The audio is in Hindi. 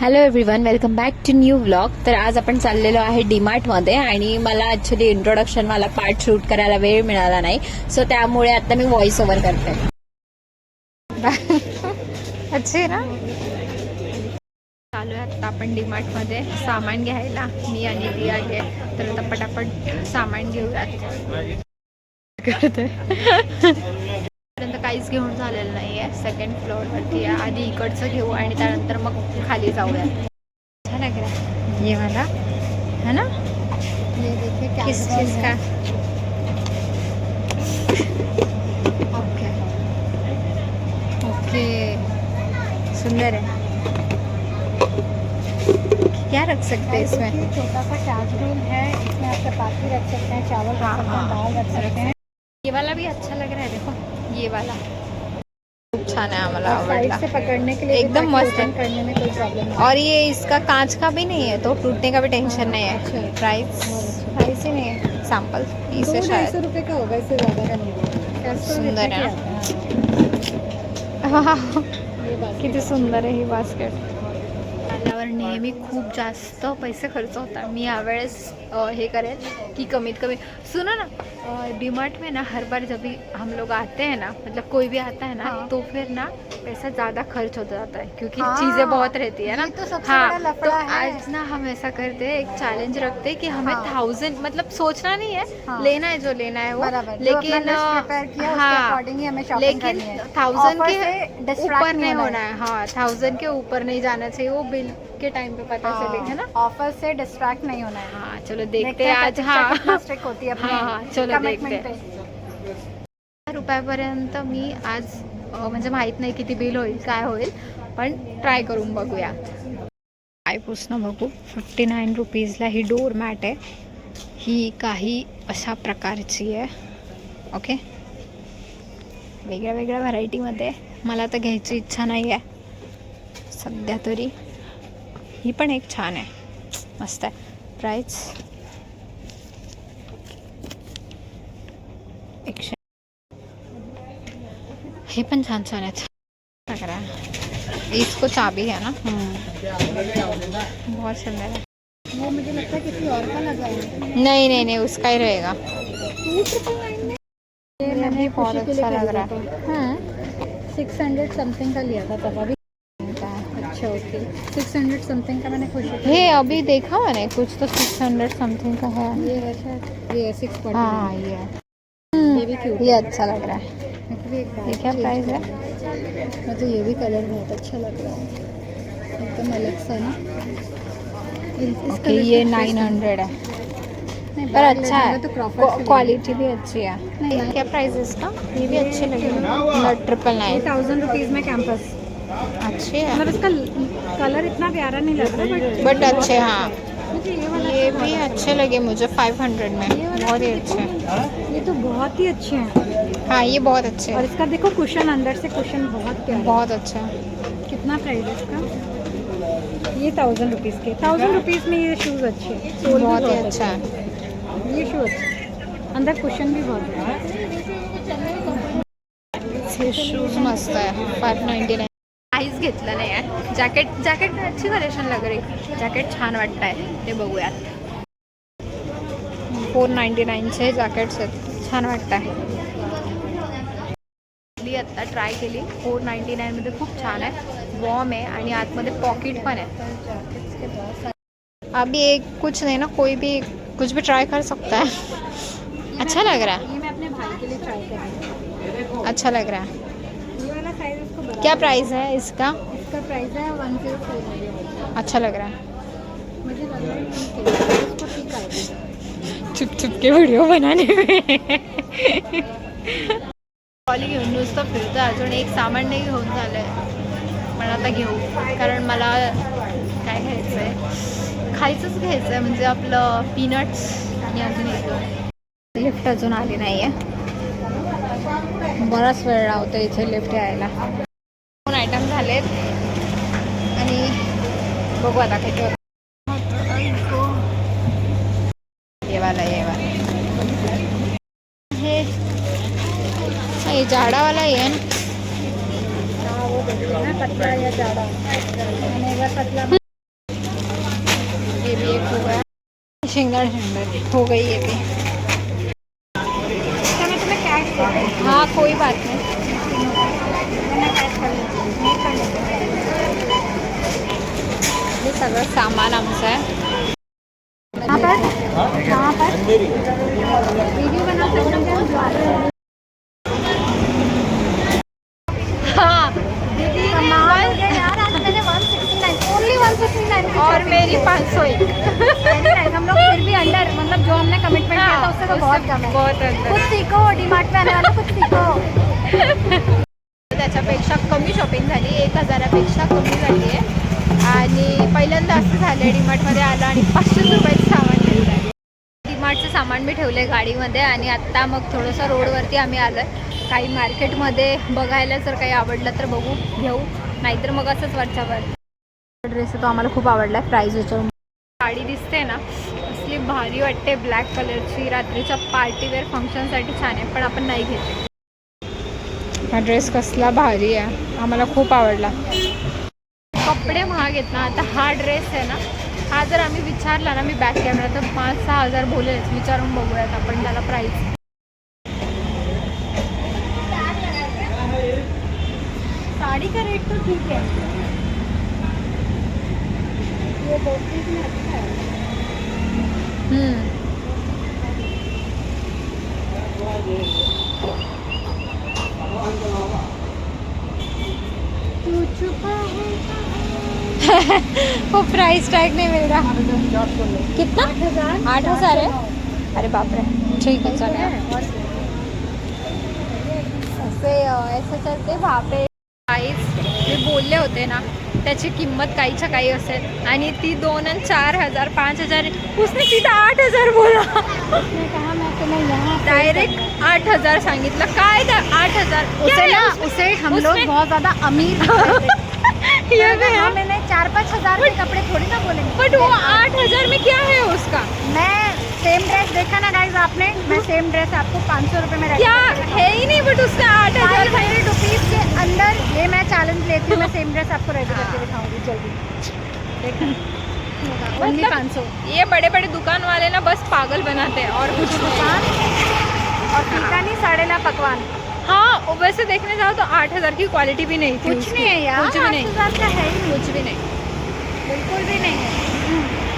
Hello everyone welcome back to new vlog तर आज आपण चाललेलो आहे डीमार्टमध्ये आणि मला ॲक्च्युली इंट्रोडक्शन मला पार्ट शूट करायला वेळ मिळाला नाही. सो त्यामुळे आता मी व्हॉइस ओव्हर करते. अच्छे ना? चालू आहे आता आपण डीमार्टमध्ये सामान घ्यायला. मी आणि रिया घे तर आता पटापट सामान घेऊयात. करते. काहीच घेऊन झालेलं नाही आहे सेकंड फ्लोअरवरती आहे. आधी इकडचं घेऊ आणि त्यानंतर मग खाली जाऊया. छान लग रहा है ये वाला. है ना? ये देखिए क्या किस चीज़ का ओके. ओके. सुंदर है क्या रख सकते हैं इसमें? छोटा सा कैसरोल है. इसमें आप चपाती रख सकते हैं चावल रख हाँ, सकते हैं हाँ। दाल रख सकते हैं। ये वाला भी अच्छा लग रहा है देखो। ये वाला। खूप छान आहे आम्हाला और आवडला से पकड़ने के लिए एकदम मस्त है। करने में कोई प्रॉब्लम नहीं। और ये इसका कांच का भी नहीं है तो टूटने का भी टेंशन नहीं है। अच्छा। प्राइस प्राइस ही नहीं है। सैंपल दो इसे शायद रुपये का होगा इससे ज़्यादा का नहीं। सुंदर है। है। किती सुंदर आहे ही बास्केट नेहमी खूप जास्त पैसे खर्च होता मी यावेळेस हे करेल की कमीत कमी सुनो ना डीमार्ट में ना हर बार जब भी हम लोग आते हैं ना मतलब कोई भी आता है ना हाँ। तो फिर ना पैसा ज़्यादा खर्च हो जाता है क्योंकि हाँ, चीज़ें बहुत रहती है ना तो सबसे हाँ बड़ा तो है। आज ना हम ऐसा करते हैं एक चैलेंज रखते हैं कि हमें हाँ। थाउज़ेंड मतलब सोचना नहीं है हाँ। लेना है जो लेना है वो लेकिन हाँ लेकिन थाउज़ेंड के ऊपर नहीं होना है हाँ थाउज़ेंड के ऊपर नहीं जाना चाहिए वो बिल के टाइम पे पता चले है ना? ऑफर से डिस्ट्रैक्ट नहीं होना है। हाँ चलो देखते हैं आज हाँ। होती है अपने हाँ, हाँ, चलो देखते पे। रुपयापर्यंत मी आज म्हणजे माहीत नाही किती बिल होईल काय होईल पण ट्राय करून बघूया. काय पुसणं बघू? फिफ्टी नाईन रुपीजला ही डोर मॅट आहे. ही काही अशा प्रकारची आहे. ओके वेगळ्या वेगळ्या व्हरायटीमध्ये. मला तर घ्यायची इच्छा नाही आहे सध्या तरी. ही पण एक छान आहे. मस्त आहे. प्राईस एकशे हे पण छान छान आहेत. क्या करा इसको चाबी है ना? बहुत सुंदर है वो मुझे लगता है किसी और का लगा है। नहीं नहीं नहीं उसका ही रहेगा। ये मैंने बहुत अच्छा लग रहा है। हाँ। सिक्स हंड्रेड समथिंग का लिया था तब। अभी अच्छा ओके सिक्स हंड्रेड समथिंग का मैंने खुशी के हे अभी देखा मैंने कुछ तो सिक्स हंड्रेड समथिंग का है। ये है शायद ये सिक्स हाँ ये। है। ये भी क्यूट ये अच्छा लग रहा है। ये क्या प्राइस है? मुझे ये भी कलर बहुत अच्छा लग रहा है। एकदम अलग सा ना। ओके ये नाइन हंड्रेड है। नहीं, पर अच्छा तो है से क्वालिटी भी अच्छी है। नहीं क्या प्राइस है इसका? ये भी अच्छी लगी ट्रिपल नाइन थाउज़ेंड रुपीज़ में कैंपस अच्छी है। मतलब इसका कलर इतना प्यारा नहीं लग रहा बट बट अच्छे हाँ। मुझे ये वाला ये भी अच्छे लगे मुझे फाइव हंड्रेड में। बहुत ही तो अच्छे ये तो बहुत ही अच्छे हैं। हाँ ये बहुत अच्छे और इसका देखो कुशन अंदर से कुशन बहुत प्यारा बहुत अच्छे हैं। कितना प्राइस है इसका? ये थाउज़ेंड रुपीज़ के। थाउज़ेंड रुपीज़ में ये शूज़ अच्छे हैं। बहुत ही अच्छा है। है। ये शू अच्छे अंदर कुशन भी बहुत है। शूज़ मस्त फाईव्ह नाईन्टी नाईन काहीच घेतलं नाही आहे. जॅकेट जॅकेट अच्छी कलेक्शन लग रही. जॅकेट छान वाटत आहे ते बघूयात. फोर नाईन्टी नाईनचे जॅकेट्स आहेत. छान वाटत आहे आत्ता ट्राय केली. फोर नाईन्टी नाईनमध्ये खूप छान आहे. वॉर्म आहे आणि आतमध्ये पॉकेट पण आहे. अभी एक कुछ नहीं ना कोई भी कुछ भी ट्राई कर सकता है. अच्छा लग रहा ये मैं अपने भाई के लिए ट्राई कर रही है। अच्छा लग रहा है. क्या प्राइस है इसका? इसका प्राइस है वन जीरो फोर अच्छा लग रहा है। मुझे लग रहा चुप चुप के व्हिडिओ बनाने में। ट्रॉली घेऊन नुसतं फिरतं अजून एक सामान नाही घेऊन झालंय. पण आता घेऊ कारण मला काय घ्यायचं आहे खायचंच घ्यायचं आहे म्हणजे आपलं पीनट्स आणि अजून एक लिफ्ट अजून आली नाही आहे बराच वेळ लावतो इथे लिफ्ट यायला. दोन आयटम झालेत. आणि बघू आता काही येवाला येवाला. हे झाडावाला येन शेंगदाण शेंगदाण हो गई येते हाँ कोई बात नहीं हूँ हे सगळं सामान आमचं आहे कहाँ पर कहाँ पर वीडियो बना सकते हैं हम ज्वार हाँ दीदी कमाल हो गया यार आज मैंने 169 ओनली 169 और मेरी पाँच सौ एक हम लोग फिर भी अंडर मतलब जो हमने कमिटमेंट किया था उससे तो बहुत कम है। बहुत अंदर कुछ सीखो डीमार्ट में आने वाला कुछ सीखो। त्याच्यापेक्षा कमी शॉपिंग झाली एक हजारापेक्षा कमी झाली आहे. आणि पहिल्यांदा असं झालं डीमार्टमध्ये आलं आणि पाचशे रुपयाचं सामान आले डीमार्टचं सामान मी ठेवलं गाडीमध्ये आणि आत्ता मग थोडंसं रोडवरती आम्ही आलो काही मार्केटमध्ये बघायला जर काही आवडलं तर बघू घेऊ. नाहीतर मग असंच वरच्यावर. ड्रेस तो आम्हाला खूप आवडला आहे प्राईज विचारून साडी दिसते ना असली भारी वाटते ब्लॅक कलरची रात्रीच्या पार्टीवेअर फंक्शनसाठी छान आहे पण आपण नाही घेते हा ड्रेस कसला भारी आहे. आम्हाला खूप आवडला. कपडे महाग आहेत ना आता हा ड्रेस आहे ना हा जर आम्ही विचारला ना मी बॅक कॅमेरा तर पाच सहा हजार बोलेच विचारून बघूयात आपण त्याला प्राईस साड़ी का रेट तो ठीक है वो प्राइस टैग नहीं मिल रहा। कितना? आठ हज़ार है। अरे बाप रे। ठीक है, चलो। असे असं चलते वापे काहीच जे बोलले होते ना। त्याची किंमत काहीच्या काही असेल. आणि ती दोन आणि चार हजार पाच हजार उसने तिथं आठ हजार बोला. उसने कहा मैं तुम्हें यहाँ पे डायरेक्ट आठ हजार सांगितलं. काय त्या आठ हजार. उसे ना? उसे हम लोग बहुत ज्यादा अमीर। ये भी हाँ, मैंने चार पाँच हजार कपड़े थोड़ी ना बोलेंगे। बट वो आठ हजार में क्या है? आपने? मैं सेम ड्रेस आपको पाँच सौ रुपये में क्या? है। ही नहीं बट उसने आठ हज़ार हंड्रेड रुपीज़ के अंदर ये मैं चैलेंज लेती हूँ मैं सेम ड्रेस आपको रेडी करके हाँ। दिखाऊँगी जल्दी। देखा ओनली मतलब- पाँच सौ। ये बड़े बड़े दुकान वाले ना बस पागल बनाते हैं और कुछ दुकान और टीका नहीं साड़ेला पकवान। हाँ वैसे देखने जाओ तो आठ हज़ार की क्वालिटी भी नहीं थी कुछ नहीं है यार कुछ भी नहीं। है ही नहीं। कुछ भी नहीं। बिल्कुल भी नहीं है।